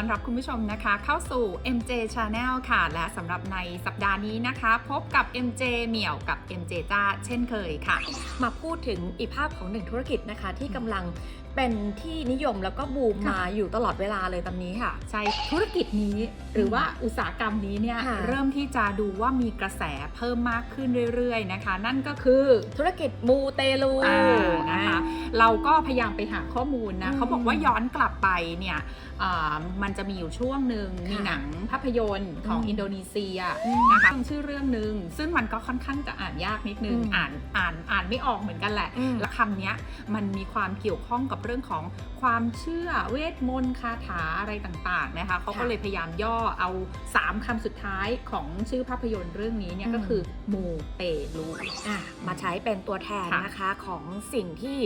วัสดีค่ะตอนรับคุณผู้ชมนะคะ เข้าสู่ MJ Channel ค่ะ และสำหรับในสัปดาห์นี้นะคะ พบกับ MJ เหมี่ยวกับ MJ จ้าเช่นเคยค่ะ มาพูดถึงอีกภาพของหนึ่งธุรกิจนะคะที่กำลังเป็นที่นิยมแล้วก็บูมค่ะมาอยู่ตลอดเวลาเลยตอนนี้ค่ะ ใช่ธุรกิจนี้หรือว่าอุตสาหกรรมนี้เนี่ยค่ะเริ่มที่จะดูว่ามีกระแสเพิ่มมากขึ้นเรื่อยๆนะคะ นั่นก็คือธุรกิจมูเตลูอ่านะคะเราก็พยายามไปหาข้อมูลนะอืมเขาบอกว่าย้อนกลับไปเนี่ยอ่ามันจะมีอยู่ช่วงหนึ่งค่ะมีหนังภาพยนตร์ของอืมอินโดนีเซียอืมนะคะชื่อเรื่องหนึ่งซึ่งมันก็ค่อนข้างจะอ่านยากนิดนึงอืมอ่านอ่านอ่านไม่ออกเหมือนกันแหละอืมแล้วคำเนี้ยมันมีความเกี่ยวข้องกับเรื่องของความเชื่อเวทมนต์คาถาอะไรต่างๆนะคะเขาก็ค่ะเลยพยายามย่อเอา 3คำสุดท้ายของชื่อภาพยนตร์เรื่องนี้เนี่ยอืมก็คือมูเตลูอะมาใช้เป็นตัวแทนค่ะนะคะของสิ่งที่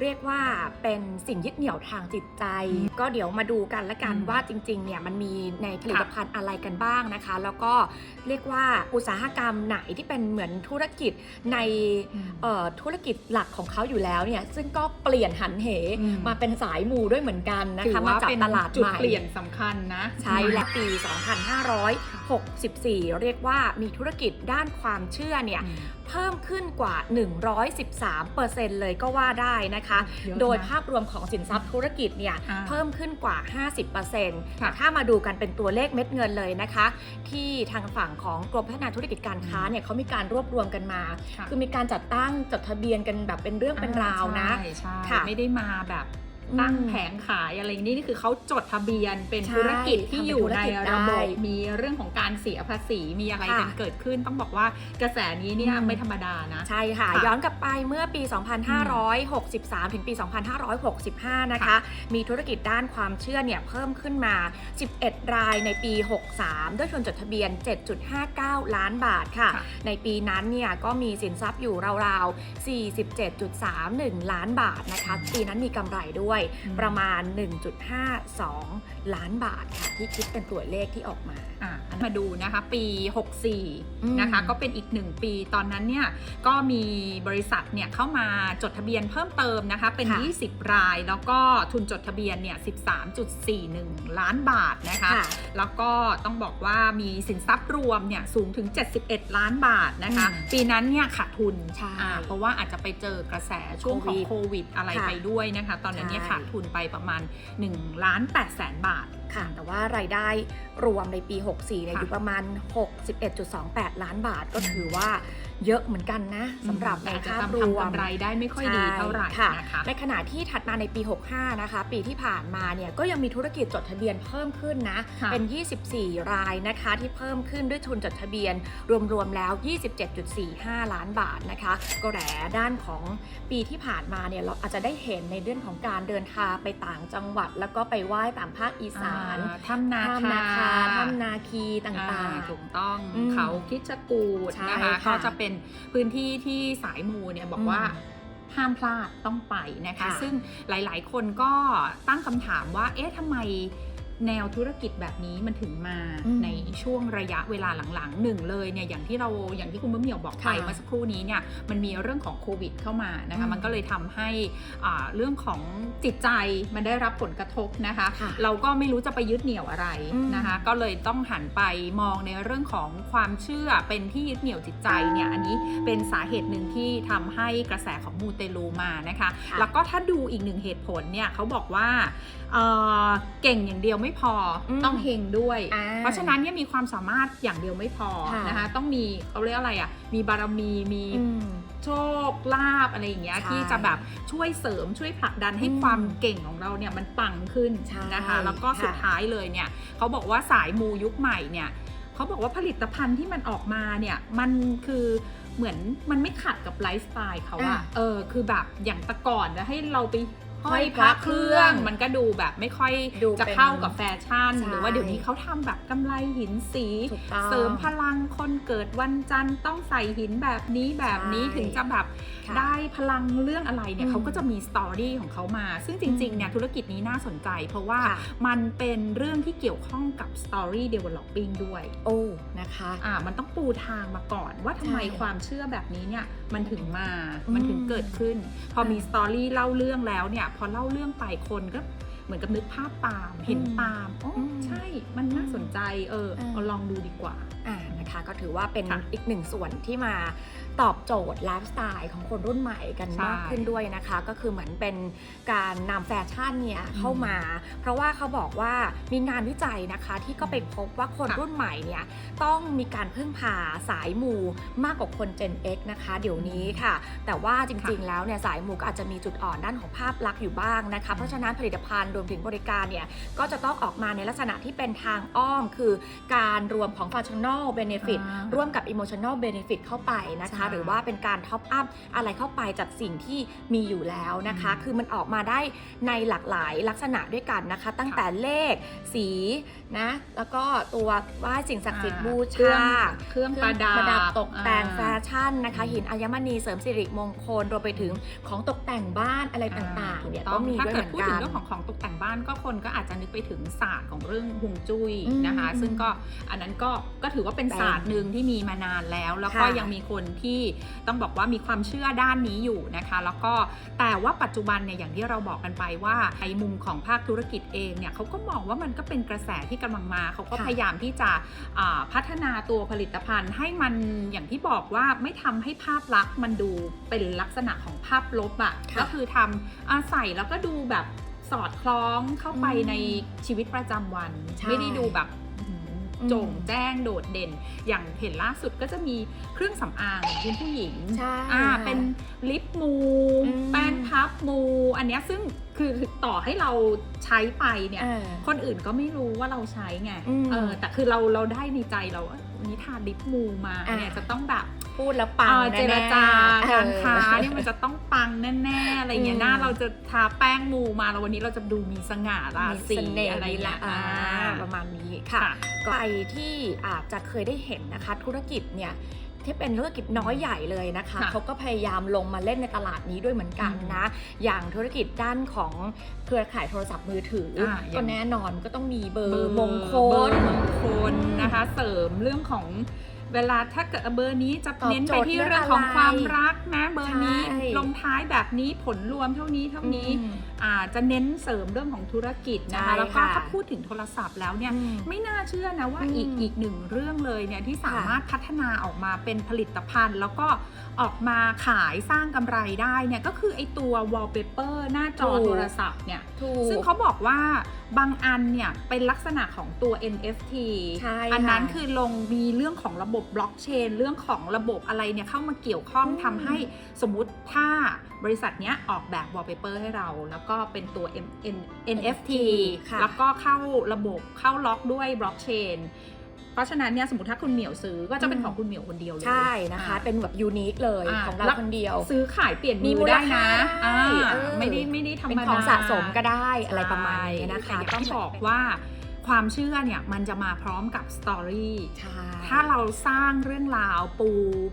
เรียกว่าเป็นสิ่งยึดเหนี่ยวทางจิตใจอืมก็เดี๋ยวมาดูกันละกันอืมว่าจริงๆเนี่ยมันมีในผลิตค่ะภัณฑ์อะไรกันบ้างนะคะ แล้วก็เรียกว่าอุตสาหกรรมไหนที่เป็นเหมือนธุรกิจในเอ่อธุรกิจหลักของเขาอยู่แล้วเนี่ยซึ่งก็เปลี่ยนหันเหอืมมาเป็นสายมูด้วยเหมือนกันนะถือคะมาว่าจับเป็นตลาดจุดใหม่เปลี่ยนสำคัญนะใช่และปี 2564 เรียกว่ามีธุรกิจด้านความเชื่อเนี่ยอืมเพิ่มขึ้นกว่า 113%เลยก็ว่าได้นะคะเยอะนะโดยภาพรวมของสินทรัพย์ธุรกิจเนี่ยอ่าเพิ่มขึ้นกว่า 50%ค่ะถ้ามาดูกันเป็นตัวเลขเม็ดเงินเลยนะคะ ที่ทางฝั่งของกรมพัฒนาธุรกิจการค้าเนี่ยเขามีการรวบรวมกันมาค่ะคือมีการจัดตั้งจดทะเบียนกันแบบเป็นเรื่องเป็นราวนะใช่ใช่ค่ะไม่ได้มาแบบ ตั้งอืมแผงขายอะไรอย่างนี้นี่คือเขาจดทะเบียนเป็นใช่ธุรกิจที่ทำเป็นอยู่ในธุรกิจระบบได้มีเรื่องของการเสียภาษีมีอะไรค่ะกันเกิดขึ้น ต้องบอกว่ากระแสนี้เนี่ยอืมไม่ธรรมดานะใช่ค่ะค่ะ ย้อนกลับไปเมื่อปี 2563 ถึงปี 2565 นะคะค่ะมีธุรกิจด้านความเชื่อเนี่ยเพิ่มขึ้นมา 11 รายในปี 63 ด้วยทุนจดทะเบียน 7.59 ล้านบาทค่ะค่ะในปีนั้นเนี่ยก็มีสินทรัพย์อยู่ราวๆ 47.31 ล้านบาทนะคะ ปีนั้นมีกำไรด้วยอืมประมาณ 1.52 ล้านบาทค่ะที่คิดเป็นตัวเลขที่ออกมา อะอันมาดูนะคะปีอืม64 นะคะก็เป็นอีกหนึ่งปีตอนนั้นเนี่ยก็มีบริษัทเนี่ยเข้ามาจดทะเบียนเพิ่มเติมนะคะเป็นค่ะ20 ราย แล้วก็ทุนจดทะเบียนเนี่ย 13.41 ล้านบาทนะคะค่ะแล้วก็ต้องบอกว่ามีสินทรัพย์รวมเนี่ยสูงถึง 71 ล้านบาทนะคะอืมปีนั้นเนี่ยขาดทุนใช่อ่าเพราะว่าอาจจะไปเจอกระแสช่วงของโควิดโควิดอะไรค่ะไปด้วยนะคะ ตอนนั้นเนี่ยใช่ขาดทุนไปประมาณ1ล้าน8แสนบาท ค่ะ แต่ว่ารายได้รวมในปี 64เนี่ยค่ะอยู่ประมาณ 61.28 ล้านบาทก็ถือว่า เยอะเหมือนกันนะสำหรับในแต่จะภาพทำรวมทำกำไรได้ไม่ค่อยดีเท่าไหร่ใช่นะคะในขณะที่ถัดมาในปี 65 นะคะ ปีที่ผ่านมาเนี่ยก็ยังมีธุรกิจจดทะเบียนเพิ่มขึ้นนะค่ะเป็น 24 รายนะคะที่เพิ่มขึ้นด้วยทุนจดทะเบียน รวมๆแล้ว 27.45 ล้านบาทนะคะ ก็แหลด้านของปีที่ผ่านมาเนี่ยเราอาจจะได้เห็นในเรื่องของการเดินทางไปต่างจังหวัด แล้วก็ไปไหว้ตามภาคอีสานอ่ถ้ำนาถ้ำนาคาคาถ้ำนาคีต่างอ่ถูกต้องอืมเขาคิดชกูดใช่นะคะค่ะก็จะเป็นพื้นที่ที่สายมูเนี่ยบอกว่าอืมห้ามพลาดต้องไปนะคะค่ะซึ่งหลายๆ คนก็ตั้งคำถามว่า เอ๊ะทำไม แนวธุรกิจแบบนี้มันถึงมาอืมในช่วงระยะเวลาหลังๆหนึ่งเลยเนี่ยอย่างที่เราอย่างที่คุณมะเหมี่ยวบอกไปค่ะเมื่อสักครู่นี้เนี่ยมันมีเรื่องของโควิดเข้ามานะคะอืมมันก็เลยทำให้อ่าเรื่องของจิตใจมันได้รับผลกระทบนะคะค่ะเราก็ไม่รู้จะไปยึดเหนี่ยวอะไรอืมนะคะ ก็เลยต้องหันไปมองในเรื่องของความเชื่อเป็นที่ยึดเหนี่ยวจิตใจเนี่ยอันนี้เป็นสาเหตุหนึ่งที่ทำให้กระแสของมูเตลูมานะคะค่ะแล้วก็ถ้าดูอีกหนึ่งเหตุผลเนี่ยเขาบอกว่า เอ่อเก่งอย่างเดียวไม่พออมต้องเฮงด้วย อ่าเพราะฉะนั้นเนี่ยมีความสามารถอย่างเดียวไม่พอค่ะ นะคะต้องมีเขาเรียกอะไรอะมีบารมีมีอืม โชคลาภอะไรอย่างเงี้ยใช่ที่จะแบบช่วยเสริมช่วยผลักดันให้อืมความเก่งของเราเนี่ยมันปังขึ้นใช่นะคะแล้วก็ค่ะสุดท้ายเลยเนี่ยเขาบอกว่าสายมูยุคใหม่เนี่ยเขาบอกว่าผลิตภัณฑ์ที่มันออกมาเนี่ยมันคือเหมือนมันไม่ขัดกับไลฟ์สไตล์เขาอะอะ เออคือแบบอย่างแต่ก่อนจะให้เราไป ห้ห้ออยยพระพระเคเครื่รื่อองงมันก็ดูแบบไม่ค่อยดูจะเป็นเข้ากับแฟชั่นใช่หรือว่าเดี๋ยวนี้เขาทำแบบกำไรหินสีถูกต้องเสริมพลังคนเกิดวันจันทร์ต้องใส่หินแบบนี้แบบนี้ใช่ถึงจะแบบค่ะ ได้พลังเรื่องอะไรเนี่ยอืมเขาก็จะมีสตอรี่ของเขามา ซึ่งจริงๆเนี่ยอืมธุรกิจนี้น่าสนใจ เพราะว่าค่ะมันเป็นเรื่องที่เกี่ยวข้องกับสตอรี่เดเวล็อปปิ้งด้วย โอ้นะคะอ่ามันต้องปูทางมาก่อน ว่าทำไมใช่ความเชื่อแบบนี้เนี่ยมันถึงมาอืมมันถึงเกิดขึ้น พอมีอ่าสตอรี่เล่าเรื่องแล้วเนี่ยพอเล่าเรื่องไปคนก็เหมือนกับนึกภาพตามเห็นตามอ๋ออมใช่ มันน่าสนใจเออเออเอาลองดูดีกว่าอ่านะคะ ก็ถือว่าเป็นค่ะอีกหนึ่งส่วนที่มา ตอบโจทย์ไลฟ์สไตล์ของคนรุ่นใหม่กันใช่มากขึ้นด้วยนะคะ ก็คือเหมือนเป็นการนำแฟชั่นเนี่ยอืมเข้ามา เพราะว่าเขาบอกว่ามีงานวิจัยนะคะที่ก็ไปพบว่าคนค่ะรุ่นใหม่เนี่ยต้องมีการพึ่งพาสายมูมากกว่าคน Gen X นะคะ เดี๋ยวนี้ค่ะ แต่ว่าจริงๆแล้วเนี่ยสายมูก็อาจจะมีจุดอ่อนด้านของภาพลักษณ์อยู่บ้างนะคะ เพราะฉะนั้นผลิตภัณฑ์รวมถึงบริการเนี่ยก็จะต้องออกมาในลักษณะที่เป็นทางอ้อม คือการรวมของ functional benefit อ่าร่วมกับ emotional benefit เข้าไปนะคะใช่หรือว่าเป็นการท็อปอัพอะไรเข้าไปจากสิ่งที่มีอยู่แล้วนะคะอืมคือมันออกมาได้ในหลากหลายลักษณะด้วยกันนะคะ ตั้งแต่เลขสีนะแล้วก็ตัวไหว้สิ่งศักดิ์สิทธิ์บูเครื่องชาเครื่องประดับตกแต่งอ่าแฟชั่นนะคะ หินอัญมณีเสริมสิริมงคลรวมไปถึงของตกแต่งบ้านอะไรต่างๆเนี่ยถูก็องมีถ้าด้วยเกิเหดมือนพูดกัถึงนเรื่องของของตกแต่งบ้านก็คนก็อาจจะนึกไปถึงศาสตร์ของเรื่องฮวงจุ้ยอืมนะคะอืมซึ่งก็อันนั้นก็ก็ถือว่าเป็นเป็นศาสตร์หนึ่งที่มีมานานแล้ว แล้วก็ค่ะยังมีคนที่ต้องบอกว่ามีความเชื่อด้านนี้อยู่นะคะ แล้วก็แต่ว่าปัจจุบันเนี่ยอย่างที่เราบอกกันไปว่าในมุมของภาคธุรกิจเองเนี่ยเขาก็มองว่ามันก็เป็นกระแสที่กำลังมาเขาก็ค่ะพยายามที่จะอ่าพัฒนาตัวผลิตภัณฑ์ให้มันอย่างที่บอกว่าไม่ทำให้ภาพลักษณ์มันดูเป็นลักษณะของภาพลบอะ่ะค่ะก็คือทำอาใส่แล้วก็ดูแบบสอดคล้องเข้าไปอืมในชีวิตประจำวันใช่ไม่ได้ดูแบบอื้อหืออืม โจ่งแจ้งโดดเด่น อย่างเห็นล่าสุดก็จะมีเครื่องสำอางของคุณผู้หญิงใช่อ่าค่ะเป็นลิปมูอืมแป้งพับมู อันเนี้ยซึ่งคือต่อให้เราใช้ไปเนี่ยเออคนอื่นก็ไม่รู้ว่าเราใช้ไงอืมเออแต่คือเราเราได้ในใจเราว่าวันนี้ทาลิปมูมาอ่าเนี่ยจะต้องแบบ พูดแล้วปังเอ่อแน่ๆเจรจาการค้าเออเนี่ยมันจะต้องปังแน่ๆอะไรเงี้อืยมหน้าเราจะทาแป้งมูมาแล้ววันนี้เราจะดูมีสง่ารามีศีเสน่ห์อะไรดีเงี้ละยอ่าอ่าประมาณนี้ค่ะค่ะก็ไปที่อาจจะเคยได้เห็นนะคะ ธุรกิจเนี่ยที่เป็นธุรกิจน้อยใหญ่เลยนะคะค่ะเขาก็พยายามลงมาเล่นในตลาดนี้ด้วยเหมือนกันนะ อย่างธุรกิจด้านของเครือข่ายโทรศัพท์มือถืออาอย่างก็แน่นอนก็ต้องมีเบอเบอร์ร์มงคเบอลร์มงคลอืมนะคะ เสริมเรื่องของ เวลาถ้าเกิดเบอร์นี้จะตอบเน้นไปที่โจทย์เรื่องของเรื่องอะไรความรักนะเบอร์นี้ใช่ลงท้ายแบบนี้ผลรวมเท่านี้เท่านี้อืมอ่าจะเน้นเสริมเรื่องของธุรกิจนะคะใช่แล้วก็ค่ะถ้าพูดถึงโทรศัพท์แล้วเนี่ยอืมไม่น่าเชื่อนะว่าอืมอีกอีกหนึ่งเรื่องเลยเนี่ยที่สาค่ะมารถพัฒนาออกมาเป็นผลิตภัณฑ์ แล้วก็ออกมาขายสร้างกำไรได้เนี่ยก็คือไอตัว wallpaper หน้าจอถูกโทรศัพท์เนี่ยถูกซึ่งเขาบอกว่าบางอันเนี่ยเป็นลักษณะของตัว NFT ใช่อันนั้นค่ะคือลงมีเรื่องของระบบบล็อกเชน เรื่องของระบบอะไรเนี่ยเข้ามาเกี่ยวข้องอืมทำให้สมมุติถ้าบริษัทเนี้ยออกแบบ wallpaper ให้เรา แล้วก็เป็นตัว M- N- NFT ค่ะแล้วก็เข้าระบบเข้าล็อกด้วยบล็อกเชนเพราะฉะนั้นเนี่ยสมมติถ้าคุณเหมียวซื้อก็จะเป็นอืมของคุณเหมียวคนเดียวเลย ใช่นะคะอ่าเป็นแบบยูนิคเลยอ่าของเราแล้วคนเดียว ซื้อขายเปลี่ยนมีมืมูอลได้ค่านะได้อ่าเออไม่ได้ไม่ได้ธรรมเป็นดาของสะสมก็ได้อะไรประมาณนี้นะคะใช่แต่อย่างที่บอกว่า ความเชื่อเนี่ยมันจะมาพร้อมกับสตอรี่ใช่ถ้าเราสร้างเรื่องราวปู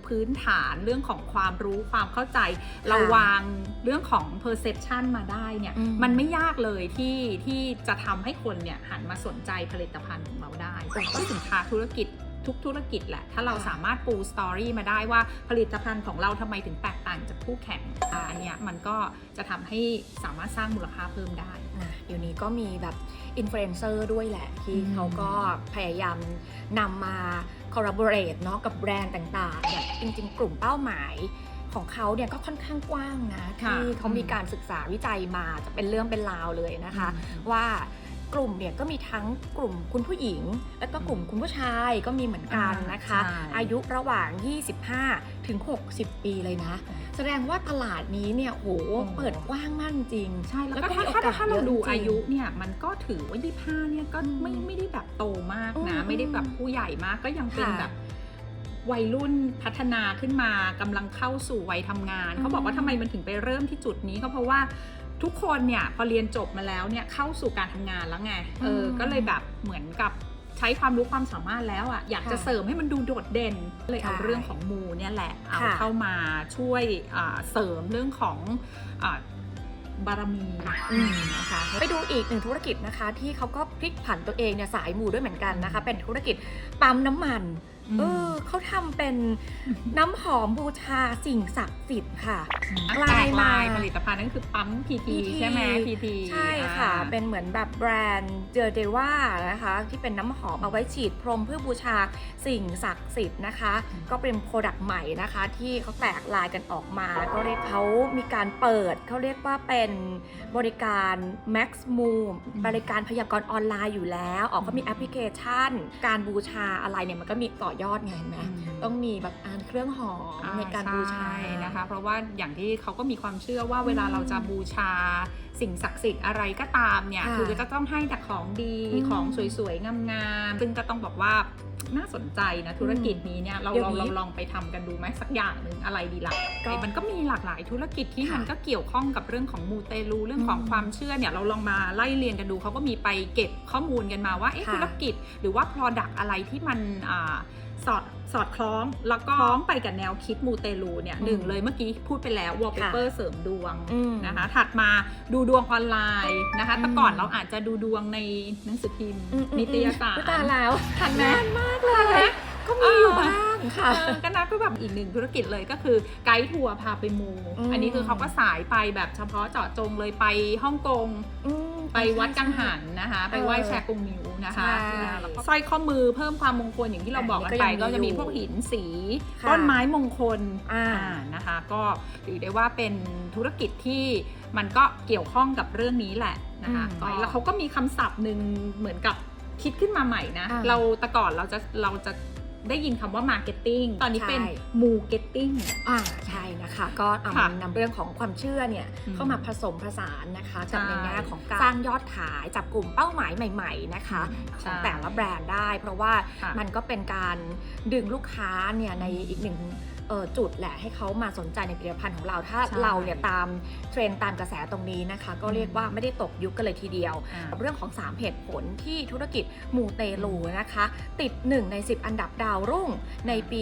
พื้นฐานเรื่องของความรู้ความเข้าใจ เราวางเรื่องของ perception มาได้เนี่ยอืมมันไม่ยากเลยที่ที่จะทำให้คนเนี่ยหันมาสนใจผลิตภัณฑ์ของเราได้ก็สินค้าธุรกิจ ทุกธุรกิจแหละ ถ้าเราสามารถปูสตอรี่มาได้ว่าผลิตภัณฑ์ของเราทำไมถึงแตกต่างจากคู่แข่งอ่าอันเนี้ยมันก็จะทำให้สามารถสร้างมูลค่าเพิ่มได้นะเดี๋ยวนี้ก็มีแบบอินฟลูเอนเซอร์ด้วยแหละ ที่อืมเขาก็พยายามนำมา collaborate เนาะกับแบรนด์ต่างๆเนี่ยจริงๆ กลุ่มเป้าหมายของเขาเนี่ยก็ค่อนข้างกว้างนะค่ะที่เขามีอืมการศึกษาวิจัยมาจะเป็นเรื่องเป็นราวเลยนะคะ ว่า กลุ่มเนี่ยก็มีทั้งกลุ่มคุณผู้หญิง และก็กลุ่มคุณผู้ชายก็มีเหมือนกันนะคะใช่อายุระหว่าง 25 ถึง 60 ปีเลยนะ แสดงว่าตลาดนี้เนี่ยโหเปิดกว้างมากจริงใช่แล้วก็แล้วก็ถ้ามีถ้าโอกาสถ้าเราเยอะดูจริงอายุเนี่ยมันก็ถือว่ายี่ห้าเนี่ยก็ไม่อืมไม่ได้แบบโตมากอืนะมไม่ได้แบบผู้ใหญ่มากก็ยังเป็นค่ะแบบวัยรุ่นพัฒนาขึ้นมากำลังเข้าสู่วัยทำงานอืมเขาบอกว่าทำไมมันถึงไปเริ่มที่จุดนี้ก็เพราะว่า ทุกคนเนี่ยพอเรียนจบมาแล้วเนี่ยเข้าสู่การทำงานแล้วไงเออก็เลยแบบเหมือนกับใช้ความรู้ความสามารถแล้วอะอยากจะค่ะเสริมให้มันดูโดดเด่นเลยเอาใช่เรื่องของมูเนี่ยแหละเอาค่ะเข้ามาช่วยอ่าเสริมเรื่องของอ่าบารมีอืมนะคะไปดูอีกหนึ่งธุรกิจนะคะ ที่เขาก็พลิกผันตัวเองเนี่ยสายมูด้วยเหมือนกันนะคะ เป็นธุรกิจปั๊มน้ำมัน เออเขาทำเป็นน้ำหอมบูชาสิ่งศักดิ์สิทธิ์ค่ะลายลายลายมา ผลิตภัณฑ์นั่นคือปั๊มพีที PT ใช่ไหมพีทีใช่ค่ะ เป็นเหมือนแบบแบรนด์เจอเดว่านะคะ ที่เป็นน้ำหอมเอาไว้ฉีดพรมเพื่อบูชาสิ่งศักดิ์สิทธิ์นะคะ ก็เป็นโปรดักต์ใหม่นะคะ ที่เขาแตกลายกันออกมา ก็เรียกเขามีการเปิดเขาเรียกว่าเป็นบริการ Max Move บริการพยากรณ์ออนไลน์อยู่แล้ว ออกก็มีแอปพลิเคชัน การบูชาอะไรเนี่ยมันก็มีต่อยอดไงเห็นไหมต้องมีแบบอ่านเครื่องหอมในการบูชาในะคะ เพราะว่าอย่างที่เขาก็มีความเชื่อว่าเวลาอืมเราจะบูชาสิ่งศักดิ์สิทธิ์อะไรก็ตามเนี่ยค่ะคือจะต้องให้แต่ของดีอืมของสวยๆงามๆซึ่งก็ต้องบอกว่าน่าสนใจนะธุรกิจนี้เนี่ยเราเดี๋ยวเรานี้เราลองไปทำกันดูไหมสักอย่างหนึ่งอะไรดีล่ะก็มันก็มีหลากหลายธุรกิจที่ค่ะมันก็เกี่ยวข้องกับเรื่องของมูเตลูเรื่องของอืมความเชื่อเนี่ยเราลองมาไล่เรียงกันดูเขาก็มีไปเก็บข้อมูลกันมาว่าเอ๊ะค่ะธุรกิจหรือว่า Product อะไรที่มันอ่า สอดสอดคล้องแล้วก็คล้องไปกับแนวคิดมูเตลูเนี่ยอืมหนึ่งเลยเมื่อกี้พูดไปแล้ววอลเปเปอร์เสริมดวงอืมนะคะ ถัดมาดูดวงออนไลน์นะคะแต่อืมก่อนเราอาจจะดูดวงในหนังสือพิมพ์อืมอืมนิตยสารอุ๊ยตายแล้วทันไหมนานมากเลยก็มีอยู่บ้างค่ะเออก็นับก็แบบอีกหนึ่งธุรกิจเลยก็คือไกด์ทัวร์พาไปมูอืมอันนี้คือเขาก็สายไปแบบเฉพาะเจาะจงเลยไปฮ่องกงอืม ไปวัดกังหันนะคะ ไปไหว้เออแชกงมิวนะคะใช่แล้วก็สร้อยข้อมือเพิ่มความมงคลอย่างที่เราบอกกันไป อันนี้ก็ก็ยังมีจะมีพวกหินสีค่ะต้นไม้มงคลอ่า อ่านะคะ ก็ถือได้ว่าเป็นธุรกิจที่มันก็เกี่ยวข้องกับเรื่องนี้แหละนะคะอืมก็แล้วเขาก็มีคำศัพท์หนึ่งเหมือนกับคิดขึ้นมาใหม่นะ อ่า เราแต่ก่อนเราจะเราจะ ได้ยินคำว่า marketing ตอนนี้เป็น ใช่มูเก็ตติ้งอ่าใช่นะคะ ก็เอาค่ะนำเรื่องของความเชื่อเนี่ยอืมเข้ามาผสมผสานนะคะกับใช่ในแง่ของการสร้างยอดขายจับกลุ่มเป้าหมายใหม่ ๆนะคะใช่ของแต่ละแบรนด์ได้ เพราะว่าค่ะมันก็เป็นการดึงลูกค้าเนี่ยในอีกหนึ่งเอ่อ จุดแหละให้เขามาสนใจในผลิตภัณฑ์ของเรา ถ้าใช่เราเนี่ยตามเทรนด์ตามกระแสตรงนี้นะคะ ก็เรียกว่าไม่ได้ตกยุคกันเลยทีเดียวอ่าเรื่องของ 3เหตุผลที่ธุรกิจมูเตลูนะคะ ติด 1 ใน 10 อันดับดาวรุ่งในปี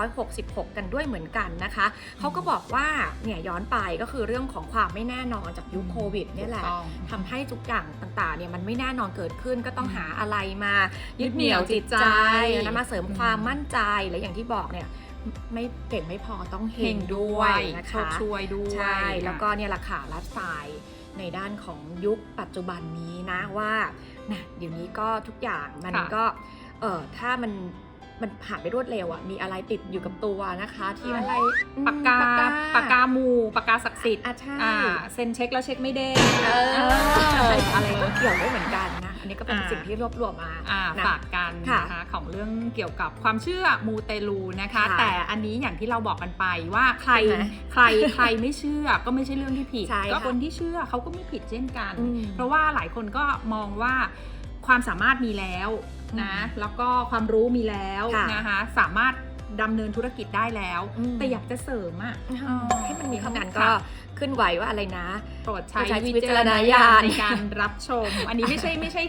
2566 กันด้วยเหมือนกันนะคะเขาก็บอกว่าเนี่ยย้อนไปก็คือเรื่องของความไม่แน่นอนจากยุคโควิดเนี่ยแหละถูกต้องทำให้ทุกอย่างต่างๆเนี่ยมันไม่แน่นอนเกิดขึ้นก็ต้องอืมหาอะไรมายึยึดดเหเหนี่นี่ยยววจิจิตตใจใจนะมาเสริมอืมความมั่นใจและอย่างที่บอกเนี่ย ไม่เก่งไม่พอต้องเฮงด้วยนะโชคะคช่วยด้วยใช่แล้วก็เนี่ยแหละค่ะไลฟ์สไตล์ในด้านของยุคปัจจุบันนี้นะว่านะเดี๋ยวนี้ก็ทุกอย่างมันค่ะก็เออถ้ามันมันผ่านไปรวดเร็วอะมีอะไรติดอยู่กับตัวนะคะ ที่อะไรอืมปากกาปากกามูปากกาศักดิ์สิทธิ์อะใช่อ่าเซ็นเช็คแล้วเช็คไม่เด้งเออเอออะไรก็เกี่ยวด้วยเหมือนกัน นะอันนี้ก็เป็นอ่าสิ่งที่รวบรวมมาอ่านะฝากกันค่ะนะคะของเรื่องเกี่ยวกับความเชื่อมูเตลูนะคะค่ะแต่อันนี้อย่างที่เราบอกกันไปว่าใครใช่ไหมใครใครไม่เชื่อก็ไม่ใช่เรื่องที่ผิดใช่ก็ค่ะคนที่เชื่อเขาก็ไม่ผิดเช่นกันอืมเพราะว่าหลายคนก็มองว่าความสามารถมีแล้วนะอืมแล้วก็ความรู้มีแล้วค่ะนะคะสามารถดำเนินธุรกิจได้แล้วอืมแต่อยากจะเสริมอะให้มันมีค่ะขนาดก็ ขึ้นไหวว่าอะไรนะโปรดใช้โปรดใช้วิวิจาจารรณณญาญาณณในการรับชม อันนี้ไม่ใช่ไม่ใช่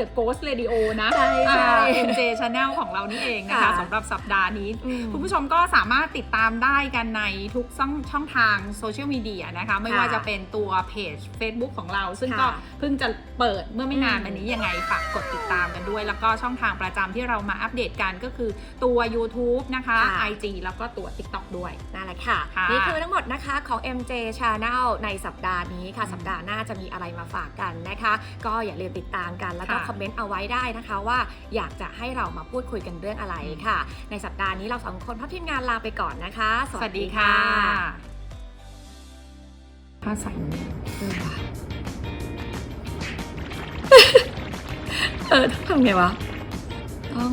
The Ghost Radio นะใช่ใช่เอ็มเจชาแนลของเรานี่เองนะคะค่ะสำหรับสัปดาห์นี้อืมคุณผู้ชมก็สามารถติดตามได้กันในทุกช่องช่องทางโซเชียลมีเดียนะคะ ไม่ค่ะว่าจะเป็นตัวเพจ Facebook ของเรา ซึ่งก็ค่ะเพิ่งจะเปิดเมื่อไม่นานอืมมานี้ยังไงฝากกดติดตามกันด้วย แล้วก็ช่องทางประจำที่เรามาอัปเดตกันก็คือตัว YouTube นะคะค่ะ IG แล้วก็ตัว TikTok ด้วยนั่นแหละค่ะค่ะนี่คือทั้งหมดนะคะของ MJ Channel ในสัปดาห์นี้ค่ะ สัปดาห์หน้าจะมีอะไรมาฝากกันนะคะ ก็อย่าลืมติดตามกันแล้วก็ค่ะคอมเมนต์เอาไว้ได้นะคะ ว่าอยากจะให้เรามาพูดคุยกันเรื่องอะไรค่ะ ในสัปดาห์นี้เราสองคนพับทีมงานลาไปก่อนนะคะ สวัสดีค่ะผ้าใสเออว่ะเออต้องทำไงวะต้อง